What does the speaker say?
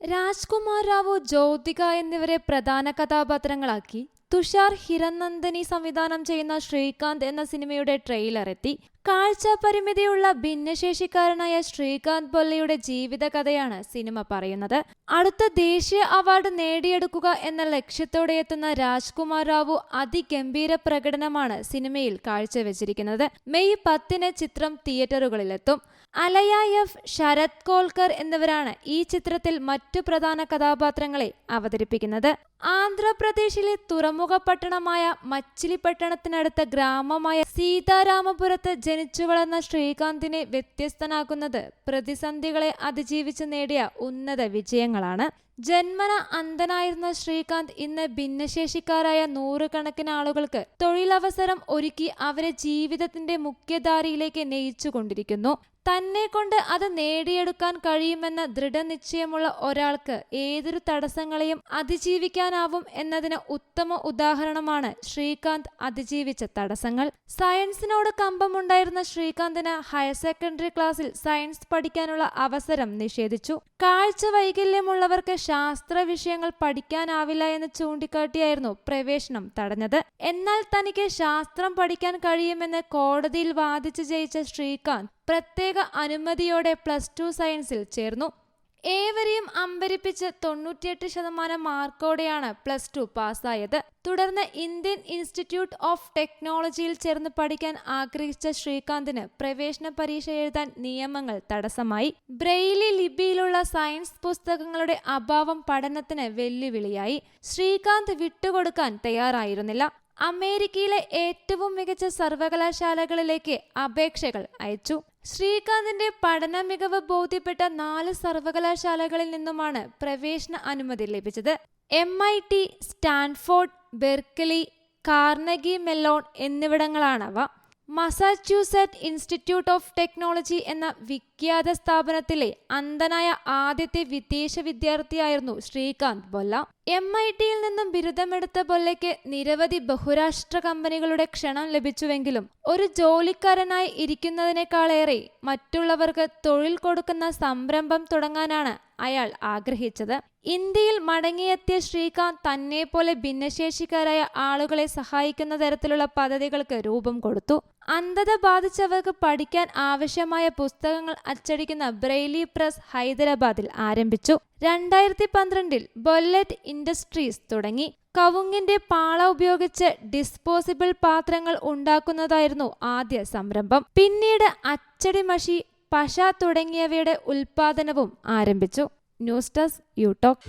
രാജ്കുമാർ റാവു ജ്യോതിക എന്നിവരെ പ്രധാന കഥാപാത്രങ്ങളാക്കി. തുഷാർ ഹിരനന്ദനി സംവിധാനം ചെയ്യുന്ന ശ്രീകാന്ത് എന്ന സിനിമയുടെ ട്രെയിലർ എത്തി. കാഴ്ച പരിമിതിയുള്ള ഭിന്നശേഷിക്കാരനായ ശ്രീകാന്ത് ബൊല്ലയുടെ ജീവിതകഥയാണ് സിനിമ പറയുന്നത്. അടുത്ത ദേശീയ അവാർഡ് നേടിയെടുക്കുക എന്ന ലക്ഷ്യത്തോടെ എത്തുന്ന രാജ്കുമാർ റാവു അതിഗംഭീര പ്രകടനമാണ് സിനിമയിൽ കാഴ്ചവെച്ചിരിക്കുന്നത്. മെയ് പത്തിന് ചിത്രം തിയേറ്ററുകളിലെത്തും. അലയ എഫ് ശരത് കോൽക്കർ എന്നിവരാണ് ഈ ചിത്രത്തിൽ മറ്റു പ്രധാന കഥാപാത്രങ്ങളെ അവതരിപ്പിക്കുന്നത്. ആന്ധ്രാപ്രദേശിലെ തുറമുഖ പട്ടണമായ മച്ചിലിപട്ടണത്തിനടുത്ത ഗ്രാമമായ സീതാരാമപുരത്ത് ജനിച്ചു വളർന്ന ശ്രീകാന്തിനെ വ്യത്യസ്തനാക്കുന്നത് പ്രതിസന്ധികളെ അതിജീവിച്ച് നേടിയ ഉന്നത വിജയങ്ങളാണ്. ജന്മന അന്ധനായിരുന്ന ശ്രീകാന്ത് ഇന്ന് ഭിന്നശേഷിക്കാരായ നൂറുകണക്കിന് ആളുകൾക്ക് തൊഴിലവസരം ഒരുക്കി അവരെ ജീവിതത്തിന്റെ മുഖ്യധാരയിലേക്ക് നയിച്ചുകൊണ്ടിരിക്കുന്നു. തന്നെ കൊണ്ട് അത് നേടിയെടുക്കാൻ കഴിയുമെന്ന ദൃഢനിശ്ചയമുള്ള ഒരാൾക്ക് ഏതൊരു തടസ്സങ്ങളെയും അതിജീവിക്കാനാവും എന്നതിന് ഉത്തമ ഉദാഹരണമാണ് ശ്രീകാന്ത് അതിജീവിച്ച തടസ്സങ്ങൾ. സയൻസിനോട് കമ്പമുണ്ടായിരുന്ന ശ്രീകാന്തിന് ഹയർ സെക്കൻഡറി ക്ലാസ്സിൽ സയൻസ് പഠിക്കാനുള്ള അവസരം നിഷേധിച്ചു. കാഴ്ച വൈകല്യമുള്ളവർക്ക് ശാസ്ത്ര വിഷയങ്ങൾ പഠിക്കാനാവില്ല എന്ന് ചൂണ്ടിക്കാട്ടിയായിരുന്നു പ്രവേശനം തടഞ്ഞത്. എന്നാൽ തനിക്ക് ശാസ്ത്രം പഠിക്കാൻ കഴിയുമെന്ന് കോടതിയിൽ വാദിച്ചു ജയിച്ച ശ്രീകാന്ത് പ്രത്യേക അനുമതിയോടെ പ്ലസ് ടു സയൻസിൽ ചേർന്നു. ഏവരെയും അമ്പരിപ്പിച്ച് തൊണ്ണൂറ്റിയെട്ട് ശതമാനം മാർക്കോടെയാണ് പ്ലസ് ടു പാസ്സായത്. തുടർന്ന് ഇന്ത്യൻ ഇൻസ്റ്റിറ്റ്യൂട്ട് ഓഫ് ടെക്നോളജിയിൽ ചേർന്ന് പഠിക്കാൻ ആഗ്രഹിച്ച ശ്രീകാന്തിന് പ്രവേശന പരീക്ഷ എഴുതാൻ നിയമങ്ങൾ തടസ്സമായി. ബ്രെയിലി ലിപിയിലുള്ള സയൻസ് പുസ്തകങ്ങളുടെ അഭാവം പഠനത്തിന് വെല്ലുവിളിയായി. ശ്രീകാന്ത് വിട്ടുകൊടുക്കാൻ തയ്യാറായിരുന്നില്ല. അമേരിക്കയിലെ ഏറ്റവും മികച്ച സർവകലാശാലകളിലേക്ക് അപേക്ഷകൾ അയച്ചു. ശ്രീകാന്തിന്റെ പഠന മികവ് ബോധ്യപ്പെട്ട നാല് സർവകലാശാലകളിൽ നിന്നുമാണ് പ്രവേശന അനുമതി ലഭിച്ചത്. M I T Stanford Berkeley Carnegie Mellon എന്നിവിടങ്ങളാണവ. Massachusetts institute of technology എന്ന വിഖ്യാത സ്ഥാപനത്തിലെ അന്ധനായ ആദ്യത്തെ വിദേശ വിദ്യാർത്ഥിയായിരുന്നു ശ്രീകാന്ത് ബൊല്ല. എം ഐ ടിയിൽ നിന്നും ബിരുദമെടുത്ത ബൊല്ലയ്ക്ക് നിരവധി ബഹുരാഷ്ട്ര കമ്പനികളുടെ ക്ഷണം ലഭിച്ചുവെങ്കിലും ഒരു ജോലിക്കാരനായി ഇരിക്കുന്നതിനേക്കാളേറെ മറ്റുള്ളവർക്ക് തൊഴിൽ കൊടുക്കുന്ന സംരംഭം തുടങ്ങാനാണ് അയാൾ ആഗ്രഹിച്ചത്. ഇന്ത്യയിൽ മടങ്ങിയെത്തിയ ശ്രീകാന്ത് തന്നെ പോലെ ഭിന്നശേഷിക്കാരായ ആളുകളെ സഹായിക്കുന്ന തരത്തിലുള്ള പദ്ധതികൾക്ക് രൂപം കൊടുത്തു. അന്ധത ബാധിച്ചവർക്ക് പഠിക്കാൻ ആവശ്യമായ പുസ്തകങ്ങൾ അച്ചടിക്കുന്ന ബ്രെയിലി പ്രസ് ഹൈദരാബാദിൽ ആരംഭിച്ചു. രണ്ടായിരത്തി പന്ത്രണ്ടിൽ ബൊല്ലറ്റ് ഇൻഡസ്ട്രീസ് തുടങ്ങി. കവുങ്ങിന്റെ പാള ഉപയോഗിച്ച് ഡിസ്പോസിബിൾ പാത്രങ്ങൾ ഉണ്ടാക്കുന്നതായിരുന്നു ആദ്യ സംരംഭം. പിന്നീട് അച്ചടി മഷി പശ തുടങ്ങിയവയുടെ ഉൽപാദനവും ആരംഭിച്ചു. News desk യൂടോക്ക്